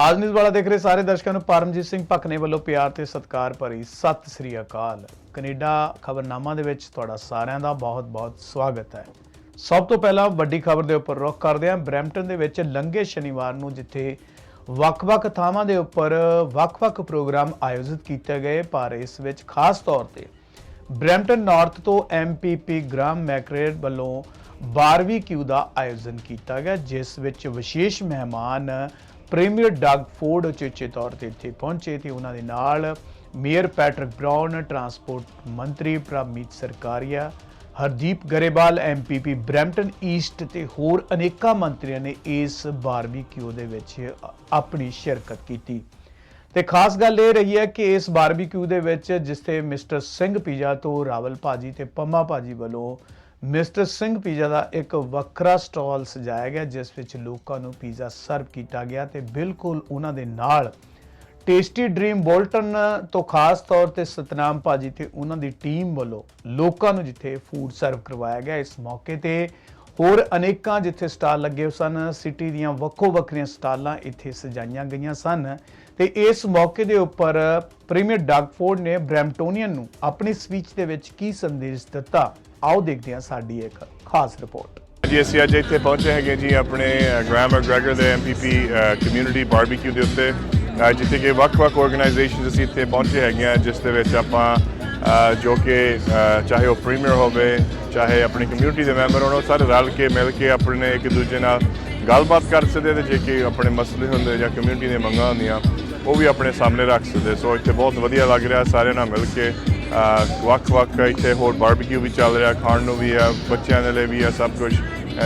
ਆਜ ਨਿਊਜ਼ ਵਾਲਾ ਦੇਖ ਰਹੇ ਸਾਰੇ ਦਰਸ਼ਕਾਂ ਨੂੰ ਪਰਮਜੀਤ ਸਿੰਘ ਭਕਨੇ ਵੱਲੋਂ ਪਿਆਰ ਤੇ ਸਤਿਕਾਰ ਭਰੀ ਸਤਿ ਸ੍ਰੀ ਅਕਾਲ। ਕੈਨੇਡਾ ਖਬਰਨਾਮਾ ਦੇ ਵਿੱਚ ਤੁਹਾਡਾ ਸਾਰਿਆਂ ਦਾ ਬਹੁਤ-ਬਹੁਤ ਸਵਾਗਤ ਹੈ। ਸਭ ਤੋਂ ਪਹਿਲਾਂ ਵੱਡੀ ਖਬਰ ਦੇ ਉੱਪਰ ਰੁਖ ਕਰਦੇ ਹਾਂ। ਬਰੈਂਪਟਨ ਦੇ ਵਿੱਚ ਲੰਘੇ ਸ਼ਨੀਵਾਰ ਨੂੰ ਜਿੱਥੇ ਵੱਖ-ਵੱਖ ਥਾਵਾਂ ਦੇ ਉੱਪਰ ਵੱਖ-ਵੱਖ ਪ੍ਰੋਗਰਾਮ ਆਯੋਜਿਤ ਕੀਤੇ ਗਏ, ਪਰ ਇਸ ਵਿੱਚ ਖਾਸ ਤੌਰ ਤੇ ਬਰੈਂਪਟਨ ਨਾਰਥ ਤੋਂ ਐਮਪੀਪੀ ਗ੍ਰਾਮ ਮੈਕਰੇਡ ਵੱਲੋਂ 12ਵੀਂ ਕਿਊ ਦਾ ਆਯੋਜਨ ਕੀਤਾ ਗਿਆ, ਜਿਸ ਵਿੱਚ ਵਿਸ਼ੇਸ਼ ਮਹਿਮਾਨ ਪ੍ਰੀਮੀਅਰ ਡਗ ਫੋਰਡ ਉਚੇਚੇ ਤੌਰ ਤੇ ਇੱਥੇ ਪਹੁੰਚੇ ਤੇ ਉਹਨਾਂ ਦੇ ਨਾਲ ਮੇਅਰ ਪੈਟਰਿਕ ਬ੍ਰਾਊਨ, ਟਰਾਂਸਪੋਰਟ ਮੰਤਰੀ Prameet Sarkaria, Hardeep Grewal MPP Brampton East ਤੇ ਹੋਰ ਅਨੇਕਾਂ ਮੰਤਰੀਆਂ ਨੇ ਇਸ 12ਵੀਂ ਕਿਊ ਦੇ ਵਿੱਚ ਆਪਣੀ ਸ਼ਿਰਕਤ ਕੀਤੀ। ਤੇ ਖਾਸ ਗੱਲ ਇਹ ਰਹੀ ਹੈ ਕਿ ਇਸ ਬਾਰਬੀਕਿਊ ਦੇ ਵਿੱਚ ਜਿੱਥੇ ਮਿਸਟਰ ਸਿੰਘ ਪੀਜ਼ਾ ਤੋਂ ਰਾਵਲ ਭਾਜੀ ਤੇ ਪੰਮਾ ਭਾਜੀ ਵੱਲੋਂ ਮਿਸਟਰ ਸਿੰਘ ਪੀਜ਼ਾ ਦਾ ਇੱਕ ਵੱਖਰਾ ਸਟਾਲ ਸਜਾਇਆ ਗਿਆ, ਜਿਸ ਵਿੱਚ ਲੋਕਾਂ ਨੂੰ ਪੀਜ਼ਾ ਸਰਵ ਕੀਤਾ ਗਿਆ ਤੇ ਬਿਲਕੁਲ ਉਹਨਾਂ ਦੇ ਨਾਲ ਟੇਸਟੀ ਡ੍ਰੀਮ ਬੋਲਟਨ ਤੋਂ ਖਾਸ ਤੌਰ ਤੇ ਸਤਨਾਮ ਭਾਜੀ ਤੇ ਉਹਨਾਂ ਦੀ ਟੀਮ ਵੱਲੋਂ ਲੋਕਾਂ ਨੂੰ ਜਿੱਥੇ ਫੂਡ ਸਰਵ ਕਰਵਾਇਆ ਗਿਆ। ਇਸ ਮੌਕੇ ਤੇ ਹੋਰ ਅਨੇਕਾਂ ਜਿੱਥੇ ਸਟਾਲ ਲੱਗੇ ਹੋਏ ਸਨ, ਸਿਟੀ ਦੀਆਂ ਵੱਖੋ ਵੱਖਰੀਆਂ ਸਟਾਲਾਂ ਇੱਥੇ ਸਜਾਈਆਂ ਗਈਆਂ ਸਨ ਤੇ ਇਸ ਮੌਕੇ ਦੇ ਉੱਪਰ ਪ੍ਰੀਮੀਅਰ ਡਗਫੋਰਡ ਨੇ ਬ੍ਰੈਮਟੋਨੀਅਨ ਨੂੰ ਆਪਣੀ ਸਪੀਚ ਦੇ ਵਿੱਚ ਕੀ ਸੰਦੇਸ਼ ਦਿੱਤਾ? ਆਓ ਦੇਖਦੇ ਹਾਂ ਸਾਡੀ ਇੱਕ ਖਾਸ ਰਿਪੋਰਟ। ਜੀ, ਅਸੀਂ ਅੱਜ ਇੱਥੇ ਪਹੁੰਚੇ ਹੈਗੇ ਜੀ ਆਪਣੇ ਗ੍ਰਾਮ ਮੈਕਗ੍ਰੈਗਰ ਦੇ ਐਮਪੀਪੀ ਕਮਿਊਨਿਟੀ ਬਾਰਬੀਕਿਊ ਦੇ ਉੱਤੇ। ਜਿੱਥੇ ਕਿ ਵੱਖ-ਵੱਖ ਆਰਗੇਨਾਈਜੇਸ਼ਨਸ ਅਸੀਂ ਇੱਥੇ ਪਹੁੰਚੇ ਹੈਗੇ ਆ ਜਿਸ ਦੇ ਵਿੱਚ ਆਪਾਂ ਜੋ ਕਿ ਚਾਹੇ ਉਹ ਪ੍ਰੀਮੀਅਰ ਹੋਵੇ, ਚਾਹੇ ਆਪਣੀ ਕਮਿਊਨਿਟੀ ਦੇ ਮੈਂਬਰ ਹੋਣ, ਉਹ ਸਾਰੇ ਰਲ ਕੇ, ਮਿਲ ਕੇ ਆਪਣੇ ਇੱਕ ਦੂਜੇ ਨਾਲ ਗੱਲਬਾਤ ਕਰ ਸਕਦੇ ਤੇ ਜੇ ਕਿ ਆਪਣੇ ਮਸਲੇ ਹੁੰਦੇ ਜਾਂ ਕਮਿਊਨਿਟੀ ਦੀਆਂ ਮੰਗਾਂ ਹੁੰਦੀਆਂ, ਉਹ ਵੀ ਆਪਣੇ ਸਾਹਮਣੇ ਰੱਖ ਸਕਦੇ ਸੋ ਇੱਥੇ ਬਹੁਤ ਵਧੀਆ ਲੱਗ ਰਿਹਾ ਸਾਰਿਆਂ ਨਾਲ ਮਿਲ ਕੇ। ਵੱਖ-ਵੱਖ ਇੱਥੇ ਹੋਰ ਬਾਰਬੀਕਿਊ ਵੀ ਚੱਲ ਰਿਹਾ ਖਾਣ ਨੂੰ ਵੀ ਆ ਬੱਚਿਆਂ ਦੇ ਲਈ ਵੀ ਆ ਸਭ ਕੁਝ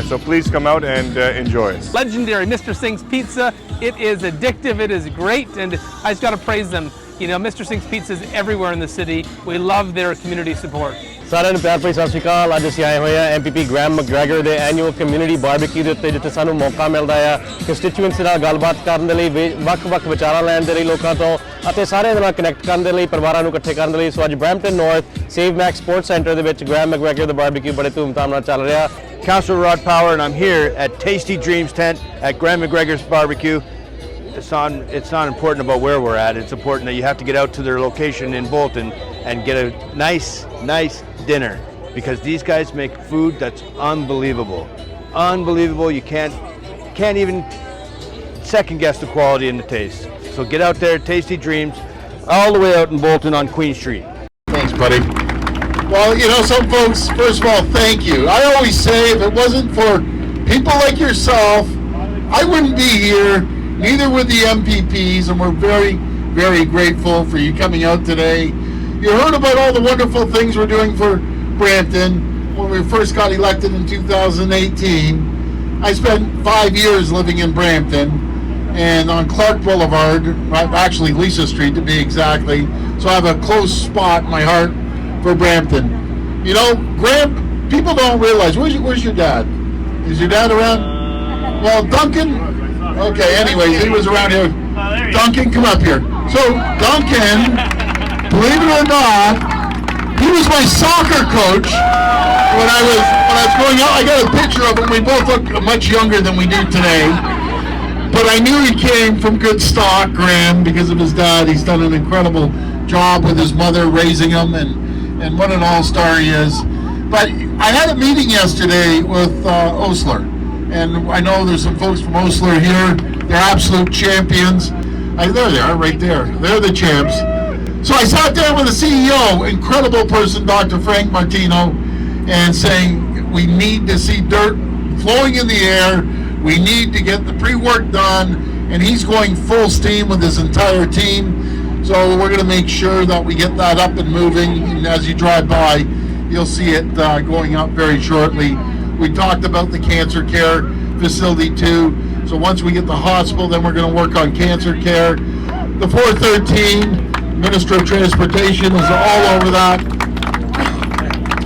so please come out and enjoy legendary Mr. Singh's Pizza. It is addictive, it is great, and I just got to praise them. You know, Mr. Singh's Pizza is everywhere in the city. We love their community support. ਸਾਰਿਆਂ ਨੂੰ ਪਿਆਰ ਭਰੀ ਸਤਿ ਸ਼੍ਰੀ ਅਕਾਲ ਅੱਜ ਅਸੀਂ ਆਏ ਹੋਏ ਆ ਐਮਪੀਪੀ ਗ੍ਰੈਮ ਮੈਕਗ੍ਰੈਗਰ ਦੇ ਐਨੂਅਲ ਕਮਿਊਨਿਟੀ ਬਾਰਬੀਕਿਊ ਦੇ ਉੱਤੇ ਜਿੱਥੇ ਸਾਨੂੰ ਮੌਕਾ ਮਿਲਦਾ ਆ ਕੰਸਟੀਚੁਐਂਟਸ ਨਾਲ ਗੱਲਬਾਤ ਕਰਨ ਦੇ ਲਈ ਵੇ- ਵੱਖ-ਵੱਖ ਵਿਚਾਰਾਂ ਲੈਣ ਦੇ ਲਈ ਲੋਕਾਂ ਤੋਂ ਅਤੇ ਸਾਰਿਆਂ ਦੇ ਨਾਲ ਕਨੈਕਟ ਕਰਨ ਦੇ ਲਈ ਪਰਿਵਾਰਾਂ ਨੂੰ ਇਕੱਠੇ ਕਰਨ ਦੇ ਲਈ ਸੋ ਅੱਜ Brampton north save Max sports centre ਦੇ ਵਿੱਚ ਗ੍ਰੈਮ ਮੈਕਗ੍ਰੈਗਰ ਦਾ ਬਾਰਬੀਕਿਊ ਬੜੇ ਧੂਮਧਾਮ ਨਾਲ ਚੱਲ ਰਿਹਾ Councilor Rod Power, and I'm here at Tasty Dreams Tent at Graham McGregor's Barbecue. it's not, it's not important about where we're at. It's important that you have to get out to their location in Bolton and get a nice, nice dinner because these guys make food that's unbelievable. Unbelievable. You can't, can't even second guess the quality and the taste. So get out there, Tasty Dreams, all the way out in Bolton on Queen Street. Thanks, buddy. Well, you know, some folks, first of all, thank you. I always say if it wasn't for people like yourself, I wouldn't be here, neither were the MPPs, and we're very, very grateful for you coming out today. You heard about all the wonderful things we're doing for Brampton when we first got elected in 2018. I spent five years living in Brampton and on Clark Boulevard, actually Lisa Street to be exactly. So I have a close spot in my heart for Brampton. You know, Graham, people don't realize. Where's your, where's your dad? Is your dad around? Uh, well, Duncan. Okay. Anyways, he was around here. Duncan, come up here. So Duncan, believe it or not, he was my soccer coach when I was when I was growing up. I got a picture of him. We both look much younger than we do today. But I knew he came from good stock, Graham, because of his dad. He's done an incredible job with his mother raising him, and, and what an all-star he is. But I had a meeting yesterday with uh, Osler, and I know there's some folks from Osler here. They're absolute champions. I, there they are, right there. They're the champs. So I sat down with the CEO, incredible person, Dr. Frank Martino, and saying we need to see dirt flowing in the air. We need to get the pre-work done, and he's going full steam with his entire team. So we're going to make sure that we get that up and moving. And as you drive by, you'll see it uh, going up very shortly. We talked about the cancer care facility too. So once we get the hospital, then we're going to work on cancer care. The 413 Minister of Transportation is all over that.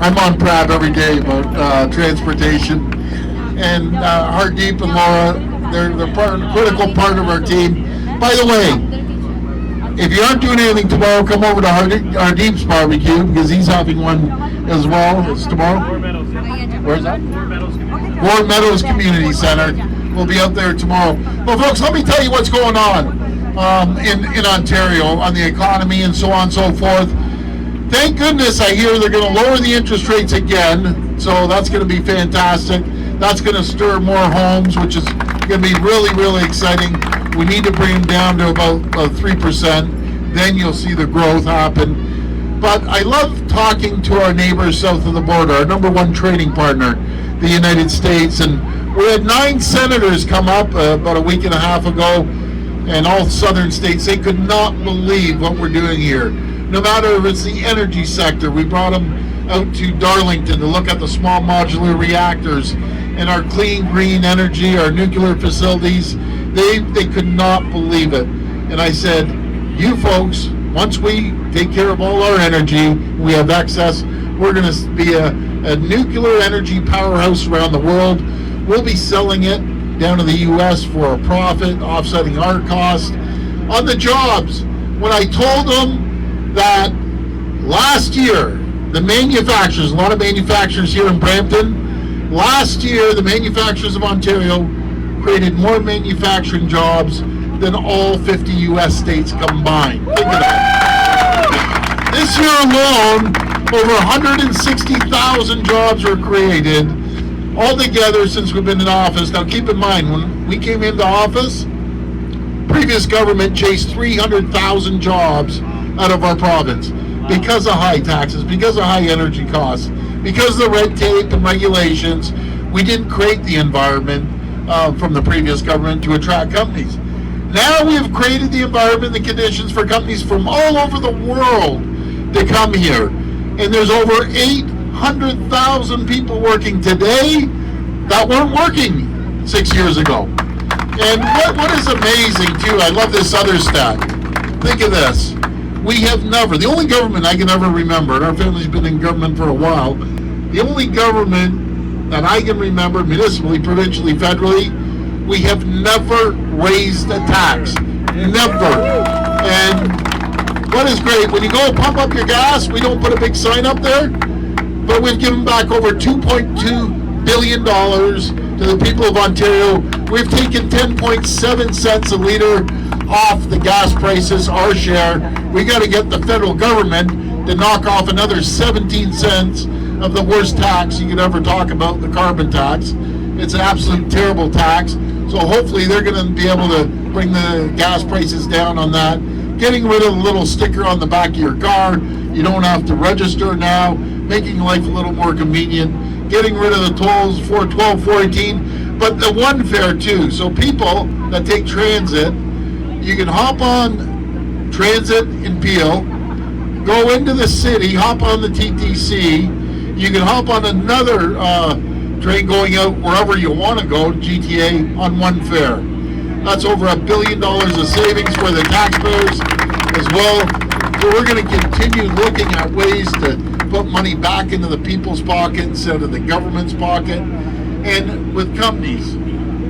I'm on Pratt every day about uh, transportation. And uh, Hardeep and Laura, they're, they're critical part of our team. By the way, if you aren't doing anything tomorrow, come over to Hardeep, Hardeep's barbecue because he's having one as well. as tomorrow. Where's that? Ward Meadows Community Center. we'll be out there tomorrow. Well, folks, let me tell you what's going on um, in in Ontario on the economy and so on and so forth. Thank goodness I hear they're going to lower the interest rates again, so that's going to be fantastic. That's going to stir more homes, which is going to be really, really exciting. We need to bring them down to about three percent. Then you'll see the growth happen. But I love talking to our neighbors south of the border, our number one trading partner, the United States. And we had nine senators come up uh, about a week and a half ago, and all southern states. They could not believe what we're doing here. No matter if it's the energy sector, we brought them out to Darlington to look at the small modular reactors and our clean green energy, our nuclear facilities. They they could not believe it. And I said, you folks, once we take care of all our energy, we have excess, we're going to be a, a nuclear energy powerhouse around the world. We'll be selling it down to the U.S. for a profit, offsetting our cost. On the jobs, when I told them that last year, the manufacturers, a lot of manufacturers here in Brampton, last year, the manufacturers of Ontario created more manufacturing jobs than all 50 U.S. states combined. Think of that. This year alone, over 160,000 jobs were created altogether since we've been in office. Now, keep in mind, when we came into office, previous government chased 300,000 jobs out of our province because of high taxes, because of high energy costs, because of the red tape and regulations. We didn't create the environment uh, from the previous government to attract companies. Now we have created the environment, the conditions for companies from all over the world to come here. And there's over 800,000 people working today that weren't working six years ago. And what, what is amazing too, I love this other stat. Think of this. We have never, the only government I can ever remember, and our family's been in government for a while, the only government that I can remember, municipally, provincially, federally, we have never raised a tax. Never. And what is great, when you go pump up your gas, we don't put a big sign up there, but we've given back over $2.2 billion to the people of Ontario. We've taken 10.7 cents a liter off the gas prices, our share. We got to get the federal government to knock off another 17 cents of the worst tax you could ever talk about, the carbon tax. It's an absolute terrible tax. So hopefully they're going to be able to bring the gas prices down on that. Getting rid of the little sticker on the back of your car. You don't have to register now, making life a little more convenient. Getting rid of the tolls, 412, 418, but the one fare too. So people that take transit, you can hop on transit in Peel, go into the city, hop on the TTC. You can hop on another uh, train going out wherever you want to go, GTA, on one fare. That's over a billion dollars of savings for the taxpayers as well. So we're going to continue looking at ways to put money back into the people's pocket instead of the government's pocket. And with companies,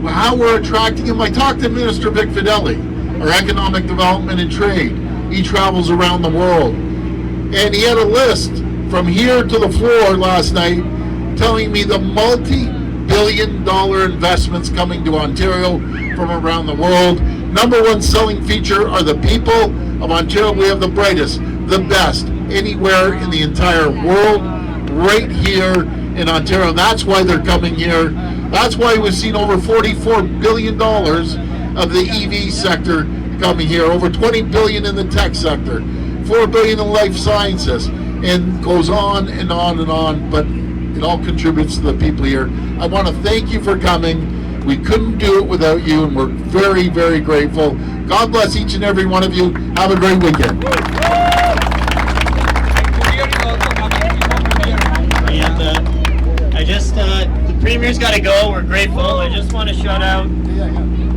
how we're attracting them. I talked to Minister Vic Fideli, our economic development and trade. He travels around the world. And he had a list from here to the floor last night telling me the multi billion dollar investments coming to Ontario from around the world. Number one selling feature are the people of Ontario. We have the brightest, the best anywhere in the entire world, right here in Ontario. That's why they're coming here. That's why we've seen over $44 billion of the EV sector coming here, over 20 billion in the tech sector, 4 billion in life sciences, and goes on and on and on. But it all contributes to the people here. I want to thank you for coming. We couldn't do it without you, and we're very, very grateful. God bless each and every one of you. Have a great weekend. And I just, uh, the premier's got to go. We're grateful. I just want to shout out.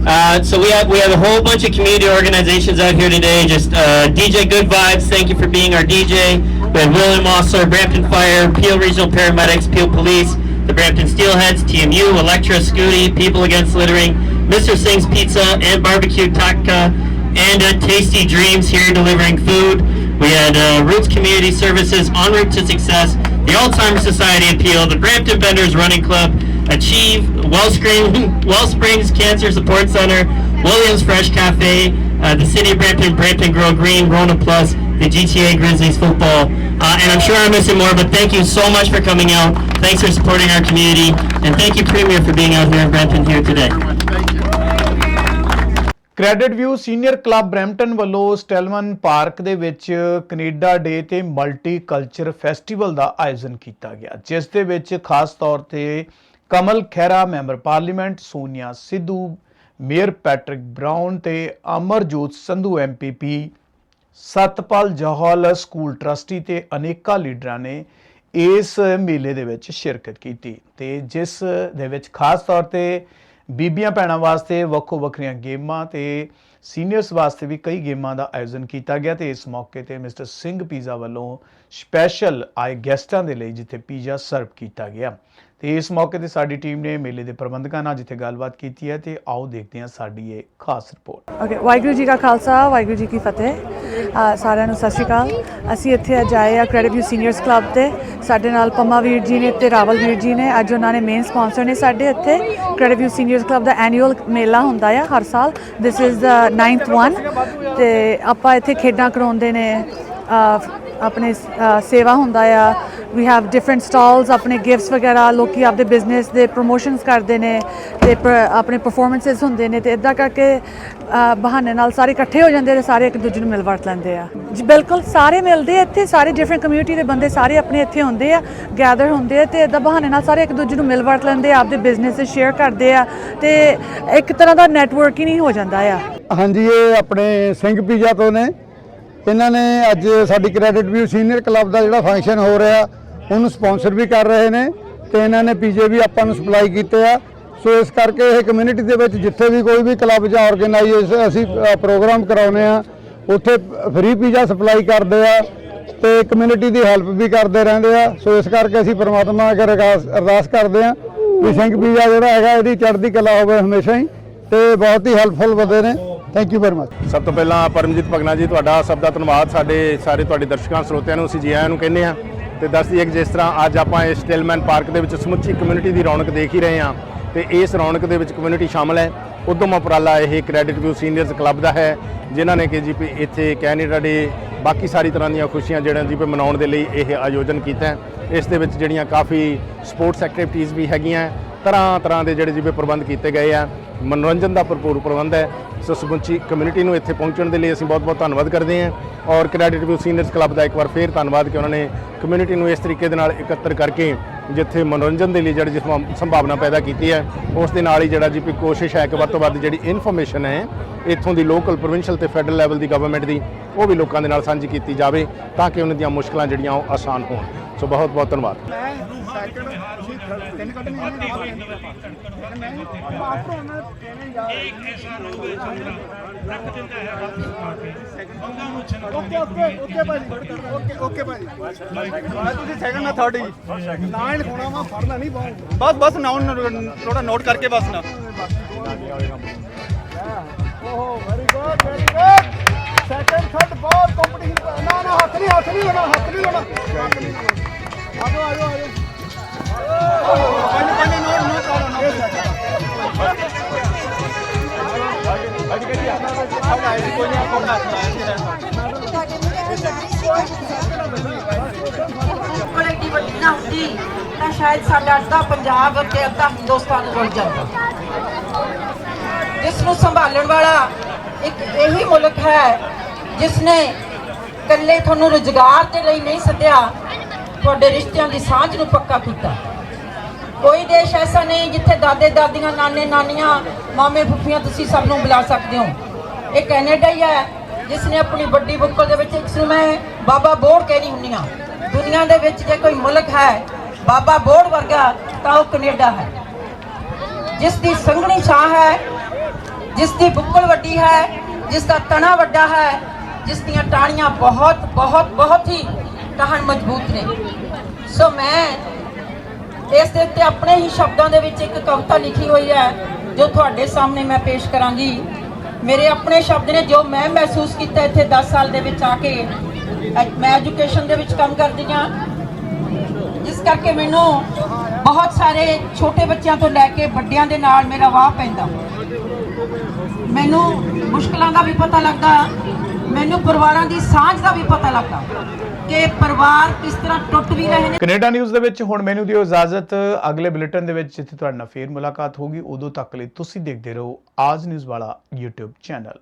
Uh, so we have we have a whole bunch of community organizations out here today. Just uh, DJ Good Vibes, thank you for being our DJ. We had William Osler, Brampton Fire, Peel Regional Paramedics, Peel Police, the Brampton Steelheads, TMU, Electra, Scooty, People Against Littering, Mr. Singh's Pizza, and Barbecue Taka, and uh, Tasty Dreams here delivering food. We had uh, Roots Community Services, En Route to Success, the Alzheimer's Society of Peel, the Brampton Vendors Running Club, Achieve, Wellspring, Wellsprings Cancer Support Center, Williams Fresh Cafe, uh, the City of Brampton, Brampton Grow Green, Rona Plus, the GTA Grizzlies football. Uh, and I'm sure I'm missing more, but thank you so much for coming out. Thanks for supporting our community. And thank you, Premier, for being out here in Brampton here today. Credit View Senior Club Brampton ਵੱਲੋਂ ਸਟੈਲਮਨ park ਦੇ ਵਿੱਚ Canada ਡੇ ਤੇ multi culture festival ਦਾ ਆਯੋਜਨ ਕੀਤਾ ਗਿਆ ਜਿਸ ਦੇ ਵਿੱਚ ਖਾਸ ਤੌਰ ਤੇ Kamal Khaira member parliament Sonia Sidhu mayor Patrick Brown ਤੇ Amarjot Sandhu MPP Satpal Johal school trustee ਤੇ ਅਨੇਕਾਂ ਲੀਡਰਾਂ ਨੇ ਇਸ ਮੇਲੇ ਦੇ ਵਿੱਚ ਸ਼ਿਰਕਤ ਕੀਤੀ ਤੇ ਜਿਸ ਦੇ ਵਿੱਚ ਖਾਸ ਤੌਰ ਤੇ ਬੀਬੀਆਂ ਭੈਣਾਂ ਵਾਸਤੇ ਵੱਖੋ ਵੱਖਰੀਆਂ ਗੇਮਾਂ ਤੇ ਸੀਨੀਅਰਸ ਵਾਸਤੇ ਵੀ ਕਈ ਗੇਮਾਂ ਦਾ ਆਯੋਜਨ ਕੀਤਾ ਗਿਆ ਤੇ ਇਸ ਮੌਕੇ ਤੇ ਮਿਸਟਰ ਸਿੰਘ ਪੀਜ਼ਾ ਵੱਲੋਂ ਸਪੈਸ਼ਲ ਆਏ ਗੈਸਟਾਂ ਦੇ ਲਈ ਜਿੱਥੇ ਪੀਜ਼ਾ ਸਰਵ ਕੀਤਾ ਗਿਆ। ਤੇ ਇਸ ਮੌਕੇ ਤੇ ਸਾਡੀ ਟੀਮ ਨੇ ਮੇਲੇ ਦੇ ਪ੍ਰਬੰਧਕਾਂ ਨਾਲ ਜਿੱਥੇ ਗੱਲਬਾਤ ਕੀਤੀ ਹੈ ਤੇ ਆਓ ਦੇਖਦੇ ਹਾਂ ਸਾਡੀ ਇਹ ਖਾਸ ਰਿਪੋਰਟ। ਓਕੇ ਵਾਹਿਗੁਰੂ ਜੀ ਕਾ ਖਾਲਸਾ, ਵਾਹਿਗੁਰੂ ਜੀ ਕੀ ਫਤਿਹ। ਸਾਰਿਆਂ ਨੂੰ ਸਤਿ ਸ਼੍ਰੀ ਅਕਾਲ। ਅਸੀਂ ਇੱਥੇ ਅੱਜ ਆਏ ਆ ਕ੍ਰੈਡਿਟ ਵਿਊ ਸੀਨੀਅਰਸ ਕਲੱਬ ਤੇ। ਸਾਡੇ ਨਾਲ ਪੰਮਾ ਵੀਰ ਜੀ ਨੇ ਤੇ ਰਾਵਲ ਵੀਰ ਜੀ ਨੇ। ਅੱਜ ਉਹਨਾਂ ਨੇ ਮੇਨ ਸਪਾਂਸਰ ਨੇ ਸਾਡੇ ਇੱਥੇ। ਕ੍ਰੈਡਿਟ ਵਿਊ ਸੀਨੀਅਰਸ ਕਲੱਬ ਦਾ ਐਨੂਅਲ ਮੇਲਾ ਹੁੰਦਾ ਆ ਹਰ ਸਾਲ। This is the 9th one ਤੇ ਆਪਾਂ ਇੱਥੇ ਖੇਡਾਂ ਕਰਾਉਂਦੇ ਨੇ। ਆਪਣੇ ਸੇਵਾ ਹੁੰਦਾ ਆ। ਵੀ ਹੈਵ ਡਿਫਰੈਂਟ ਸਟਾਲਸ ਆਪਣੇ ਗਿਫਟਸ ਵਗੈਰਾ, ਲੋਕੀ ਆਪਦੇ ਬਿਜ਼ਨਸ ਦੇ ਪ੍ਰੋਮੋਸ਼ਨਸ ਕਰਦੇ ਨੇ ਤੇ ਆਪਣੇ ਪਰਫਾਰਮੈਂਸਸ ਹੁੰਦੇ ਨੇ ਤੇ ਇਦਾਂ ਕਰਕੇ ਬਹਾਨੇ ਨਾਲ ਸਾਰੇ ਇਕੱਠੇ ਹੋ ਜਾਂਦੇ ਤੇ ਸਾਰੇ ਇੱਕ ਦੂਜੇ ਨੂੰ ਮਿਲ ਵਰਤ ਲੈਂਦੇ ਆ। ਜੀ, ਬਿਲਕੁਲ ਸਾਰੇ ਮਿਲਦੇ ਇੱਥੇ, ਸਾਰੇ ਡਿਫਰੈਂਟ ਕਮਿਊਨਿਟੀ ਦੇ ਬੰਦੇ ਸਾਰੇ ਆਪਣੇ ਇੱਥੇ ਹੁੰਦੇ ਆ ਗੈਦਰ ਹੁੰਦੇ ਆ ਤੇ ਇਦਾਂ ਬਹਾਨੇ ਨਾਲ ਸਾਰੇ ਇੱਕ ਦੂਜੇ ਨੂੰ ਮਿਲ ਵਰਤ ਲੈਂਦੇ ਆ, ਆਪਦੇ ਬਿਜ਼ਨਸ ਸ਼ੇਅਰ ਕਰਦੇ ਆ ਤੇ ਇੱਕ ਤਰ੍ਹਾਂ ਦਾ ਨੈਟਵਰਕ ਹੀ ਨਹੀਂ ਹੋ ਜਾਂਦਾ ਆ। ਹਾਂਜੀ, ਇਹ ਆਪਣੇ ਸਿੰਘ ਪੀਜ਼ਾ ਤੋਂ ਨੇ। ਇਹਨਾਂ ਨੇ ਅੱਜ ਸਾਡੀ ਕ੍ਰੈਡਿਟ ਵਿਊ ਸੀਨੀਅਰ ਕਲੱਬ ਦਾ ਜਿਹੜਾ ਫੰਕਸ਼ਨ ਹੋ ਰਿਹਾ, ਉਹਨੂੰ ਸਪਾਂਸਰ ਵੀ ਕਰ ਰਹੇ ਨੇ ਤੇ ਇਹਨਾਂ ਨੇ ਪੀਜੇ ਵੀ ਆਪਾਂ ਨੂੰ ਸਪਲਾਈ ਕੀਤੇ ਆ। ਸੋ ਇਸ ਕਰਕੇ ਇਹ ਕਮਿਊਨਿਟੀ ਦੇ ਵਿੱਚ ਜਿੱਥੇ ਵੀ ਕੋਈ ਵੀ ਕਲੱਬ ਜਾਂ ਆਰਗੇਨਾਈਜੇਸ਼ਨ ਅਸੀਂ ਪ੍ਰੋਗਰਾਮ ਕਰਾਉਨੇ ਆ, ਉੱਥੇ ਫ੍ਰੀ ਪੀਜ਼ਾ ਸਪਲਾਈ ਕਰਦੇ ਆ ਤੇ ਕਮਿਊਨਿਟੀ ਦੀ ਹੈਲਪ ਵੀ ਕਰਦੇ ਰਹਿੰਦੇ ਆ। ਸੋ ਇਸ ਕਰਕੇ ਅਸੀਂ ਪਰਮਾਤਮਾ ਅਗਰ ਅਰਦਾਸ ਅਰਦਾਸ ਕਰਦੇ ਆ ਵੀ ਸਿੰਘ ਪੀਜ਼ਾ ਜਿਹੜਾ ਹੈਗਾ, ਇਹਦੀ ਚੜ੍ਹਦੀ ਕਲਾ ਹੋਵੇ ਹਮੇਸ਼ਾ ਹੀ ਤੇ ਬਹੁਤ ਹੀ ਹੈਲਪਫੁਲ ਬੰਦੇ ਨੇ। ਥੈਂਕ ਯੂ ਵੈਰੀ ਮਚ ਸਭ ਤੋਂ ਪਹਿਲਾਂ ਪਰਮਜੀਤ ਭਗਨਾ ਜੀ, ਤੁਹਾਡਾ ਸਭ ਦਾ ਧੰਨਵਾਦ। ਸਾਡੇ ਸਾਰੇ ਤੁਹਾਡੇ ਦਰਸ਼ਕਾਂ, ਸਰੋਤਿਆਂ ਨੂੰ ਅਸੀਂ ਜੀ ਆਇਆਂ ਨੂੰ ਕਹਿੰਦੇ ਆ ਤੇ ਦੱਸ ਦਈਏ ਕਿ ਜਿਸ ਤਰ੍ਹਾਂ ਅੱਜ ਆਪਾਂ ਇਸ ਸਟਿਲਮੈਨ ਪਾਰਕ ਦੇ ਵਿੱਚ ਸਮੁੱਚੀ ਕਮਿਊਨਿਟੀ ਦੀ ਰੌਣਕ ਦੇਖ ਹੀ ਰਹੇ ਹਾਂ, ਤੇ ਇਸ ਰੌਣਕ ਦੇ ਵਿੱਚ ਕਮਿਊਨਿਟੀ ਸ਼ਾਮਲ ਹੈ। ਉਦਮ ਉਪਰਾਲਾ ਇਹ ਕ੍ਰੈਡਿਟ ਵਿਊ ਸੀਨੀਅਰਸ ਕਲੱਬ ਦਾ ਹੈ, ਜਿਨ੍ਹਾਂ ਨੇ ਕਿ ਜੀ ਵੀ ਇੱਥੇ ਕੈਨੇਡਾ ਡੇ ਬਾਕੀ ਸਾਰੀ ਤਰ੍ਹਾਂ ਦੀਆਂ ਖੁਸ਼ੀਆਂ ਜਿਹੜੀਆਂ ਜੀ ਵੀ ਮਨਾਉਣ ਦੇ ਲਈ ਇਹ ਆਯੋਜਨ ਕੀਤਾ ਇਸ ਦੇ ਵਿੱਚ ਜਿਹੜੀਆਂ ਕਾਫੀ ਸਪੋਰਟਸ ਐਕਟੀਵਿਟੀਜ਼ ਵੀ ਹੈਗੀਆਂ ਤਰ੍ਹਾਂ ਤਰ੍ਹਾਂ ਦੇ ਜਿਹੜੇ ਜਿਵੇਂ ਪ੍ਰਬੰਧ ਕੀਤੇ ਗਏ ਆ। ਮਨੋਰੰਜਨ ਦਾ ਭਰਪੂਰ ਪ੍ਰਬੰਧ ਹੈ। ਸੋ ਸਮੁੱਚੀ ਕਮਿਊਨਿਟੀ ਨੂੰ ਇੱਥੇ ਪਹੁੰਚਣ ਦੇ ਲਈ ਅਸੀਂ ਬਹੁਤ ਬਹੁਤ ਧੰਨਵਾਦ ਕਰਦੇ ਹਾਂ ਔਰ ਕ੍ਰੈਡਿਟ ਵਿਊ ਸੀਨੀਅਰਸ ਕਲੱਬ ਦਾ ਇੱਕ ਵਾਰ ਫੇਰ ਧੰਨਵਾਦ ਕਿ ਉਹਨਾਂ ਨੇ ਕਮਿਊਨਿਟੀ ਨੂੰ ਇਸ ਤਰੀਕੇ ਦੇ ਨਾਲ ਇਕੱਤਰ ਕਰਕੇ ਜਿੱਥੇ ਮਨੋਰੰਜਨ ਦੇ ਲਈ ਜਿਹੜੀ ਜਿਸ ਸੰਭਾਵਨਾ ਪੈਦਾ ਕੀਤੀ ਹੈ, ਉਸ ਦੇ ਨਾਲ ਹੀ ਜਿਹੜਾ ਜੀ ਵੀ ਕੋਸ਼ਿਸ਼ ਹੈ ਕਿ ਵੱਧ ਤੋਂ ਵੱਧ ਜਿਹੜੀ ਇਨਫੋਰਮੇਸ਼ਨ ਹੈ, ਇੱਥੋਂ ਦੀ ਲੋਕਲ ਪ੍ਰੋਵਿੰਸ਼ੀਅਲ ਤੇ ਫੈਡਰਲ ਲੈਵਲ ਦੀ ਗਵਰਨਮੈਂਟ ਦੀ, ਉਹ ਵੀ ਲੋਕਾਂ ਦੇ ਨਾਲ ਸਾਂਝੀ ਕੀਤੀ ਜਾਵੇ ਤਾਂ ਕਿ ਉਹਨਾਂ ਦੀਆਂ ਮੁਸ਼ਕਲਾਂ ਜਿਹੜੀਆਂ ਉਹ ਆਸਾਨ ਹੋਣ। ਸੋ ਬਹੁਤ ਬਹੁਤ ਧੰਨਵਾਦ ਓਕੇ ਓਕੇ ਓਕੇ ਭਾਜੀ ਓਕੇ ਓਕੇ ਭਾਜੀ ਤੁਸੀਂ ਸੈਕੰਡ ਨਾ ਥਰਡ ਹੀ ਨਾ ਹੀ ਲਿਖਾਉਣਾ ਵਾ ਫੜਨਾ ਨਹੀਂ ਬਾਹਰ ਬਸ ਬਸ ਨਾਉਨ ਥੋੜਾ ਨੋਟ ਕਰਕੇ ਬਸ ਨਾ ਓਹ very good very good second third ਬਹੁਤ ਕੰਪੀਟੀਸ਼ਨ ਨਾ ਨਾ ਹੱਥ ਨਹੀਂ ਹੱਥ ਨਹੀਂ ਲਾਉਣਾ ਹੱਥ ਨਹੀਂ ਲਾਉਣਾ ਹੱਥ ਨਹੀਂ ਆਜੋ ਆਜੋ ਆਜੋ ਪਹਿਲੇ ਵੱਡੀ ਨਾ ਹੁੰਦੀ ਤਾਂ ਸ਼ਾਇਦ ਸਾਡਾ ਅੱਧਾ ਪੰਜਾਬ ਅਤੇ ਅੱਧਾ ਹਿੰਦੁਸਤਾਨ ਰੁਲ ਜਾਂਦਾ ਜਿਸ ਨੂੰ ਸੰਭਾਲਣ ਵਾਲਾ ਇੱਕ ਇਹੀ ਮੁਲਕ ਹੈ ਜਿਸ ਨੇ ਇਕੱਲੇ ਤੁਹਾਨੂੰ ਰੁਜ਼ਗਾਰ ਦੇ ਲਈ ਨਹੀਂ ਸੱਦਿਆ ਤੁਹਾਡੇ ਰਿਸ਼ਤਿਆਂ ਦੀ ਸਾਂਝ ਨੂੰ ਪੱਕਾ ਕੀਤਾ। ਕੋਈ ਦੇਸ਼ ਐਸਾ ਨਹੀਂ ਜਿੱਥੇ ਦਾਦੇ, ਦਾਦੀਆਂ, ਨਾਨੇ, ਨਾਨੀਆਂ, ਮਾਮੇ, ਫੁੱਫੀਆਂ ਤੁਸੀਂ ਸਭ ਨੂੰ ਬੁਲਾ ਸਕਦੇ ਹੋ। ਇਹ ਕੈਨੇਡਾ ਹੀ ਹੈ, ਜਿਸ ਨੇ ਆਪਣੀ ਵੱਡੀ ਬੁੱਕਲ ਦੇ ਵਿੱਚ ਇੱਕ ਨੂੰ ਮੈਂ ਬਾਬਾ ਬੋੜ ਕਹਿਣੀ ਹੁੰਨੀ ਆ ਦੁਨੀਆ ਦੇ ਵਿੱਚ ਜੇ ਕੋਈ ਮੁਲਕ ਹੈ, ਬਾਬਾ ਬੋੜ ਵਰਗਾ, ਤਾਂ ਉਹ ਕੈਨੇਡਾ ਹੈ। ਜਿਸ ਦੀ ਸੰਘਣੀ ਛਾਂ ਹੈ, ਜਿਸ ਦੀ ਬੁੱਕਲ ਵੱਡੀ ਹੈ, ਜਿਸ ਦਾ ਤਣਾ ਵੱਡਾ ਹੈ, ਜਿਸ ਦੀਆਂ ਟਾਹਣੀਆਂ ਬਹੁਤ ਬਹੁਤ ਬਹੁਤ ਹੀ ਟਹਣ ਮਜ਼ਬੂਤ ਨੇ। ਸੋ ਮੈਂ ਇਸ ਦੇ ਉੱਤੇ ਆਪਣੇ ਹੀ ਸ਼ਬਦਾਂ ਦੇ ਵਿੱਚ ਇੱਕ ਕਵਿਤਾ ਲਿਖੀ ਹੋਈ ਹੈ, ਜੋ ਤੁਹਾਡੇ ਸਾਹਮਣੇ ਮੈਂ ਪੇਸ਼ ਕਰਾਂਗੀ। ਮੇਰੇ ਆਪਣੇ ਸ਼ਬਦ ਨੇ ਜੋ ਮੈਂ ਮਹਿਸੂਸ ਕੀਤਾ ਇੱਥੇ 10 ਸਾਲ ਦੇ ਵਿੱਚ ਆ ਕੇ ਮੈਂ ਐਜੂਕੇਸ਼ਨ ਦੇ ਵਿੱਚ ਕੰਮ ਕਰਦੀ ਹਾਂ। ਜਿਸ ਕਰਕੇ ਮੈਨੂੰ ਬਹੁਤ ਸਾਰੇ ਛੋਟੇ ਬੱਚਿਆਂ ਤੋਂ ਲੈ ਕੇ ਵੱਡਿਆਂ ਦੇ ਨਾਲ ਮੇਰਾ ਵਾਹ ਪੈਂਦਾ। ਮੈਨੂੰ ਮੁਸ਼ਕਲਾਂ ਦਾ ਵੀ ਪਤਾ ਲੱਗਦਾ ਮੈਨੂੰ ਪਰਿਵਾਰਾਂ ਦੀ ਸਾਂਝ ਦਾ ਵੀ ਪਤਾ ਲੱਗਾ ਕਿ ਪਰਿਵਾਰ ਕਿਸ ਤਰ੍ਹਾਂ ਟੁੱਟ ਵੀ ਰਹੇ ਨੇ। ਕੈਨੇਡਾ ਨਿਊਜ਼ ਦੇ ਵਿੱਚ ਹੁਣ ਮੈਨੂੰ ਦਿਓ ਇਜਾਜ਼ਤ। ਅਗਲੇ ਬੁਲੇਟਿਨ ਦੇ ਵਿੱਚ ਜਿੱਥੇ ਤੁਹਾਡੇ ਨਾਲ ਫੇਰ ਮੁਲਾਕਾਤ ਹੋਗੀ ਉਦੋਂ ਤੱਕ ਲਈ ਤੁਸੀਂ ਦੇਖਦੇ ਰਹੋ ਆਜ ਨਿਊਜ਼ ਵਾਲਾ YouTube ਚੈਨਲ।